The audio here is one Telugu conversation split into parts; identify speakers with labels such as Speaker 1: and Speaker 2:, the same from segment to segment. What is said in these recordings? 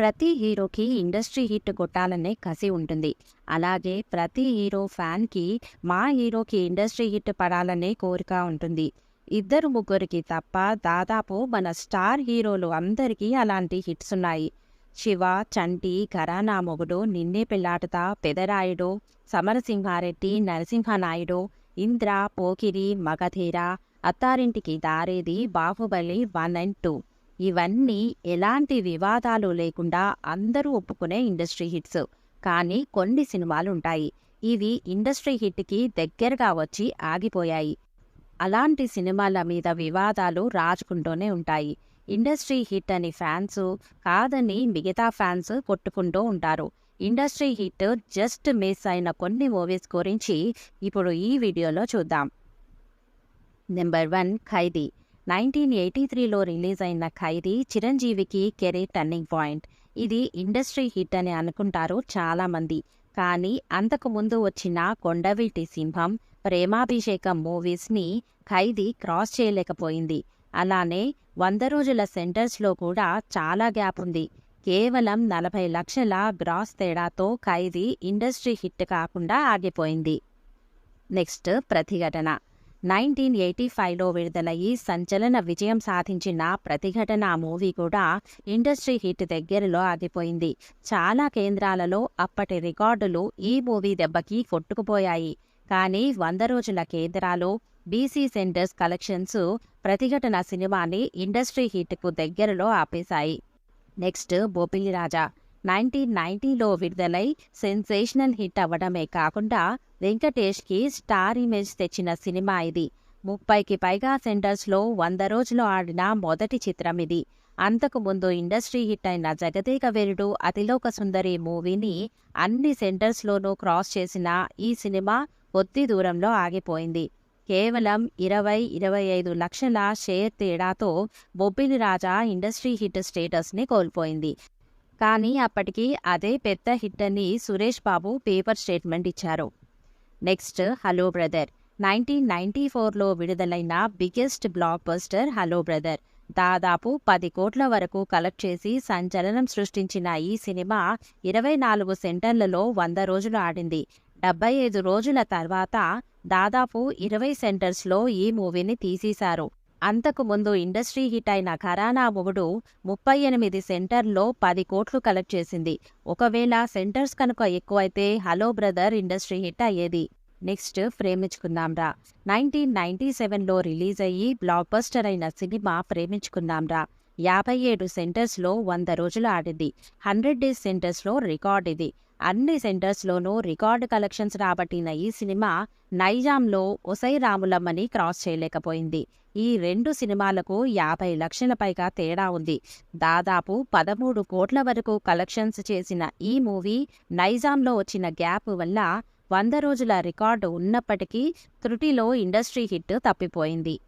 Speaker 1: ప్రతి హీరోకి ఇండస్ట్రీ హిట్ కొట్టాలనే కసి ఉంటుంది. అలాగే ప్రతి హీరో ఫ్యాన్కి మా హీరోకి ఇండస్ట్రీ హిట్ పడాలనే కోరిక ఉంటుంది. ఇద్దరు ముగ్గురికి తప్ప దాదాపు మన స్టార్ హీరోలు అందరికీ అలాంటి హిట్స్ ఉన్నాయి. Shiva Chanti Gharana Mogudu Ninne Pelladatha Pedarayudu Samarasimha Reddy Narasimha Naidu Indra Pokiri Magadheera Attarintiki Daredi Baahubali one and two. ఇవన్నీ ఎలాంటి వివాదాలు లేకుండా అందరూ ఒప్పుకునే ఇండస్ట్రీ హిట్స్. కానీ కొన్ని సినిమాలు ఉంటాయి ఇవి ఇండస్ట్రీ హిట్కి దగ్గరగా వచ్చి ఆగిపోయాయి. అలాంటి సినిమాల మీద వివాదాలు రాజుకుంటూనే ఉంటాయి. ఇండస్ట్రీ హిట్ అని ఫ్యాన్స్ కాదని మిగతా ఫ్యాన్స్ కొట్టుకుంటూ ఉంటారు. ఇండస్ట్రీ హిట్ జస్ట్ మిస్ అయిన కొన్ని మూవీస్ గురించి ఇప్పుడు ఈ వీడియోలో చూద్దాం. Number one Khaidi. Nineteen eighty త్రీలో రిలీజ్ అయిన ఖైదీ చిరంజీవికి కెరీర్ టర్నింగ్ పాయింట్. ఇది ఇండస్ట్రీ హిట్ అని అనుకుంటారు చాలామంది. కానీ అంతకు ముందు వచ్చిన కొండవీటి సింహం ప్రేమాభిషేకం మూవీస్ని ఖైదీ క్రాస్ చేయలేకపోయింది. అలానే వంద రోజుల సెంటర్స్లో కూడా చాలా గ్యాప్ ఉంది. కేవలం నలభై లక్షల గ్రాస్ తేడాతో ఖైదీ ఇండస్ట్రీ హిట్ కాకుండా ఆగిపోయింది. నెక్స్ట్ ప్రతిఘటన. నైన్టీన్ ఎయిటీ ఫైవ్లో విడుదలయ్యి సంచలన విజయం సాధించిన ప్రతిఘటన మూవీ కూడా ఇండస్ట్రీ హిట్ దగ్గరలో ఆగిపోయింది. చాలా కేంద్రాలలో అప్పటి రికార్డులు ఈ మూవీ దెబ్బకి కొట్టుకుపోయాయి. కానీ వంద రోజుల కేంద్రాలు బీసీ సెంటర్స్ కలెక్షన్స్ ప్రతిఘటన సినిమాని ఇండస్ట్రీ హిట్కు దగ్గరలో ఆపేశాయి. నెక్స్ట్ బొపిలి రాజా. నైన్టీన్ నైన్టీలో విడుదలై సెన్సేషనల్ హిట్ అవ్వడమే కాకుండా వెంకటేష్కి స్టార్ ఇమేజ్ తెచ్చిన సినిమా ఇది. ముప్పైకి పైగా సెంటర్స్లో వంద రోజులు ఆడిన మొదటి చిత్రం ఇది. అంతకు ముందు ఇండస్ట్రీ హిట్ అయిన జగదేక వీరుడు అతిలోక సుందరి మూవీని అన్ని సెంటర్స్లోనూ క్రాస్ చేసిన ఈ సినిమా కొద్ది దూరంలో ఆగిపోయింది. కేవలం ఇరవై ఇరవై ఐదు లక్షల షేర్ తేడాతో బొబ్బిలి రాజా ఇండస్ట్రీ హిట్ స్టేటస్ని కోల్పోయింది. కానీ అప్పటికి అదే పెద్ద హిట్ అని సురేష్ బాబు పేపర్ స్టేట్మెంట్ ఇచ్చారు. Next hello brother. Nineteen ninety ఫోర్లో విడుదలైన biggest blockbuster hello brother. దాదాపు పది కోట్ల వరకు కలెక్ట్ చేసి సంచలనం సృష్టించిన ఈ సినిమా ఇరవై నాలుగు సెంటర్లలో వంద రోజులు ఆడింది. డెబ్బై ఐదు రోజుల తర్వాత దాదాపు ఇరవై సెంటర్స్లో ఈ మూవీని తీసేశారు. అంతకు ముందు ఇండస్ట్రీ హిట్ అయిన ఖరానా మొగుడు ముప్పై ఎనిమిది సెంటర్లో పది కోట్లు కలెక్ట్ చేసింది. ఒకవేళ సెంటర్స్ కనుక ఎక్కువైతే హలో బ్రదర్ ఇండస్ట్రీ హిట్ అయ్యేది. నెక్స్ట్ ప్రేమించుకుందాంరా నైన్టీన్ నైన్టీ సెవెన్లో రిలీజ్ అయ్యి బ్లాక్ బస్టర్ అయిన సినిమా ప్రేమించుకుందాంరా యాభై ఏడు సెంటర్స్లో వంద రోజులు ఆడింది. హండ్రెడ్ డేస్ సెంటర్స్లో రికార్డ్ ఇది. అన్ని సెంటర్స్లోనూ రికార్డు కలెక్షన్స్ రాబట్టిన ఈ సినిమా నైజాంలో ఒసై రాములమ్మని క్రాస్ చేయలేకపోయింది. ఈ రెండు సినిమాలకు యాభై లక్షల పైగా తేడా ఉంది. దాదాపు పదమూడు కోట్ల వరకు కలెక్షన్స్ చేసిన ఈ మూవీ నైజాంలో వచ్చిన గ్యాప్ వల్ల వంద రోజుల రికార్డు ఉన్నప్పటికీ త్రుటిలో ఇండస్ట్రీ హిట్ తప్పిపోయింది.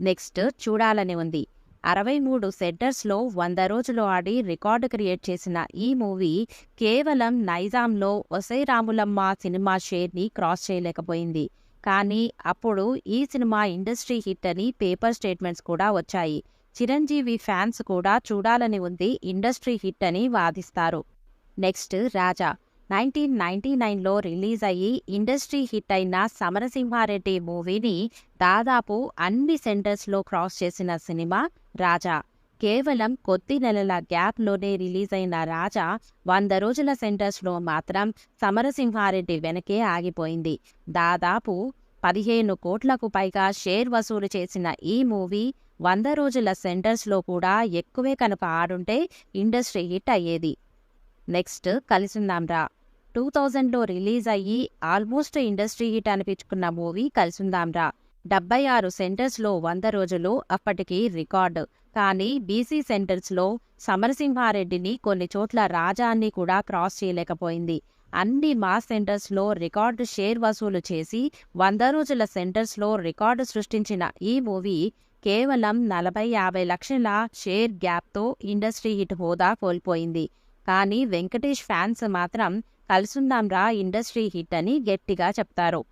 Speaker 1: నెక్స్ట్ చూడాలని ఉంది. అరవై మూడు సెంటర్స్లో వంద రోజులు ఆడి రికార్డు క్రియేట్ చేసిన ఈ మూవీ కేవలం నైజాంలో ఒసై రాములమ్మ సినిమా షేర్ని క్రాస్ చేయలేకపోయింది. కానీ అప్పుడు ఈ సినిమా ఇండస్ట్రీ హిట్ అని పేపర్ స్టేట్మెంట్స్ కూడా వచ్చాయి. చిరంజీవి ఫ్యాన్స్ కూడా చూడాలని ఉంది ఇండస్ట్రీ హిట్ అని వాదిస్తారు. నెక్స్ట్ రాజా. నైన్టీన్ నైన్టీ నైన్లో రిలీజ్ అయ్యి ఇండస్ట్రీ హిట్ అయిన సమరసింహారెడ్డి మూవీని దాదాపు అన్ని సెంటర్స్లో క్రాస్ చేసిన సినిమా రాజా. కేవలం కొద్ది నెలల గ్యాప్లోనే రిలీజ్ అయిన రాజా వంద రోజుల సెంటర్స్లో మాత్రం సమరసింహారెడ్డి వెనకే ఆగిపోయింది. దాదాపు పదిహేను కోట్లకు పైగా షేర్ వసూలు చేసిన ఈ మూవీ వంద రోజుల సెంటర్స్లో కూడా ఎక్కువే కనుక ఆడుంటే ఇండస్ట్రీ హిట్ అయ్యేది. నెక్స్ట్ కలిసిందాంరా. టూ థౌజండ్లో రిలీజ్ అయ్యి ఆల్మోస్ట్ ఇండస్ట్రీ హిట్ అనిపించుకున్న మూవీ కలిసిందాంరా. డెబ్బై ఆరు సెంటర్స్లో వంద రోజులు అప్పటికి రికార్డు. కానీ బీసీ సెంటర్స్లో సమరసింహారెడ్డిని కొన్ని చోట్ల రాజాన్ని కూడా క్రాస్ చేయలేకపోయింది. అన్ని మాస్ సెంటర్స్లో రికార్డు షేర్ వసూలు చేసి వంద రోజుల సెంటర్స్లో రికార్డు సృష్టించిన ఈ మూవీ కేవలం నలభై యాభై లక్షల షేర్ గ్యాప్తో ఇండస్ట్రీ హిట్ హోదా కోల్పోయింది. కానీ వెంకటేష్ ఫ్యాన్స్ మాత్రం కలుసుందాంరా ఇండస్ట్రీ హిట్ అని గట్టిగా చెప్తారు.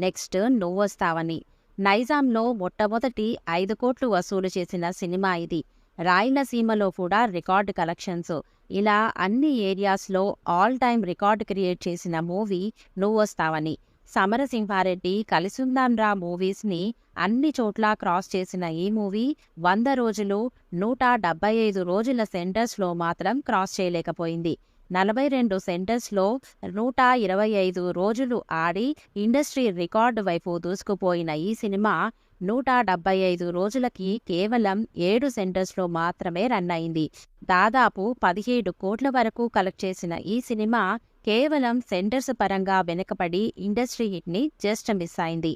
Speaker 1: నెక్స్ట్ నువ్వొస్తావని. నైజాంలో మొట్టమొదటి ఐదు కోట్లు వసూలు చేసిన సినిమా ఇది. రాయలసీమలో కూడా రికార్డు కలెక్షన్స్. ఇలా అన్ని ఏరియాస్లో ఆల్ టైమ్ రికార్డు క్రియేట్ చేసిన మూవీ నువ్వొస్తావని. సమరసింహారెడ్డి కలిసుందాంరా మూవీస్ని అన్ని చోట్ల క్రాస్ చేసిన ఈ మూవీ వంద రోజులు నూట డెబ్బై ఐదు రోజుల సెంటర్స్లో మాత్రం క్రాస్ చేయలేకపోయింది. నలభై రెండు సెంటర్స్లో నూట ఇరవై ఐదు రోజులు ఆడి ఇండస్ట్రీ రికార్డు వైపు దూసుకుపోయిన ఈ సినిమా నూట డెబ్బై ఐదు రోజులకి కేవలం ఏడు సెంటర్స్లో మాత్రమే రన్ అయింది. దాదాపు పదిహేడు కోట్ల వరకు కలెక్ట్ చేసిన ఈ సినిమా కేవలం సెంటర్స్ పరంగా వెనుకబడి ఇండస్ట్రీ హిట్ని జస్ట్ మిస్ అయింది.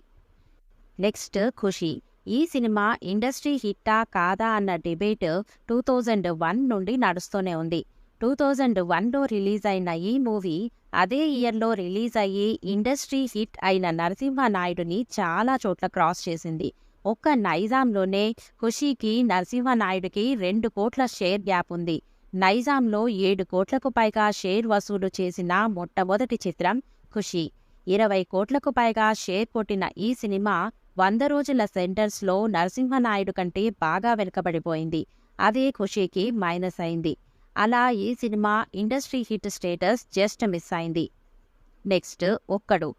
Speaker 1: నెక్స్ట్ ఖుషి. ఈ సినిమా ఇండస్ట్రీ హిట్టా కాదా అన్న డిబేట్ టూ థౌజండ్ వన్ నుండి నడుస్తూనే ఉంది. టూ థౌజండ్ వన్లో రిలీజ్ అయిన ఈ మూవీ అదే ఇయర్లో రిలీజ్ అయ్యి ఇండస్ట్రీ హిట్ అయిన నరసింహనాయుడుని చాలా చోట్ల క్రాస్ చేసింది. ఒక్క నైజాంలోనే ఖుషీకి నరసింహనాయుడికి రెండు కోట్ల షేర్ గ్యాప్ ఉంది. నైజాంలో ఏడు కోట్లకు పైగా షేర్ వసూలు చేసిన మొట్టమొదటి చిత్రం ఖుషీ. ఇరవై కోట్లకు పైగా షేర్ కొట్టిన ఈ సినిమా వంద రోజుల సెంటర్స్లో నరసింహనాయుడు కంటే బాగా వెనుకబడిపోయింది. అదే ఖుషీకి మైనస్ అయింది. అలా ఈ cinema industry hit status just miss అయింది. నెక్స్ట్ ఒక్కడు.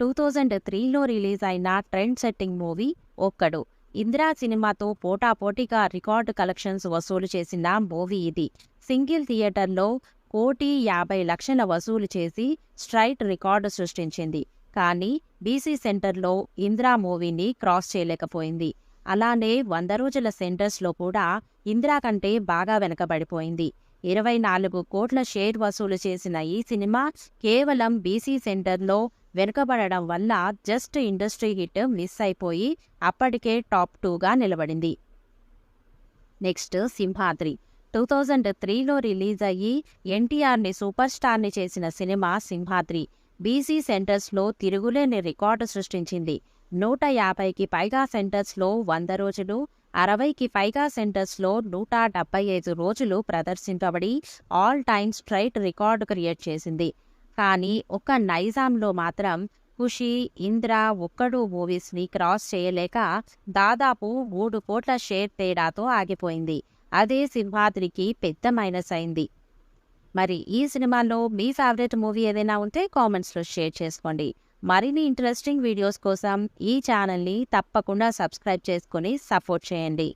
Speaker 1: టూ థౌజండ్ త్రీలో రిలీజ్ అయిన trend setting movie Okkadu. Indira సినిమాతో పోటాపోటీగా రికార్డు కలెక్షన్స్ వసూలు చేసిన మూవీ ఇది. సింగిల్ థియేటర్లో కోటి యాభై లక్షల వసూలు చేసి స్ట్రైట్ రికార్డు సృష్టించింది. కానీ బీసీ సెంటర్లో ఇందిరా మూవీని క్రాస్ చేయలేకపోయింది. అలానే వంద రోజుల సెంటర్స్లో కూడా ఇందిరా కంటే బాగా వెనకబడిపోయింది. ఇరవై నాలుగు కోట్ల షేర్ వసూలు చేసిన ఈ సినిమా కేవలం బీసీ సెంటర్లో వెనుకబడడం వల్ల జస్ట్ ఇండస్ట్రీ హిట్ మిస్ అయిపోయి అప్పటికే టాప్ టూగా నిలబడింది. నెక్స్ట్ సింహాద్రి. టూ థౌజండ్ త్రీలో రిలీజ్ అయ్యి ఎన్టీఆర్ని సూపర్ స్టార్ని చేసిన సినిమా సింహాద్రి. బీసీ సెంటర్స్లో తిరుగులేని రికార్డు సృష్టించింది. నూట యాభైకి పైగా సెంటర్స్లో వంద రోజులు అరవైకి పైగా సెంటర్స్లో నూట డెబ్బై ఐదు రోజులు ప్రదర్శించబడి all time straight record create చేసింది. కానీ ఒక్క నైజాంలో మాత్రం ఖుషి ఇంద్ర ఒక్కడు మూవీస్ని క్రాస్ చేయలేక దాదాపు మూడు కోట్ల షేర్ తేడాతో ఆగిపోయింది. అదే సింహాద్రికి పెద్ద మైనస్ అయింది. మరి ఈ సినిమాలో మీ ఫేవరెట్ మూవీ ఏదైనా ఉంటే కామెంట్స్లో షేర్ చేసుకోండి. మరిన్ని ఇంట్రెస్టింగ్ వీడియోస్ కోసం ఈ ఛానల్ని తప్పకుండా సబ్స్క్రైబ్ చేసుకొని సపోర్ట్ చేయండి.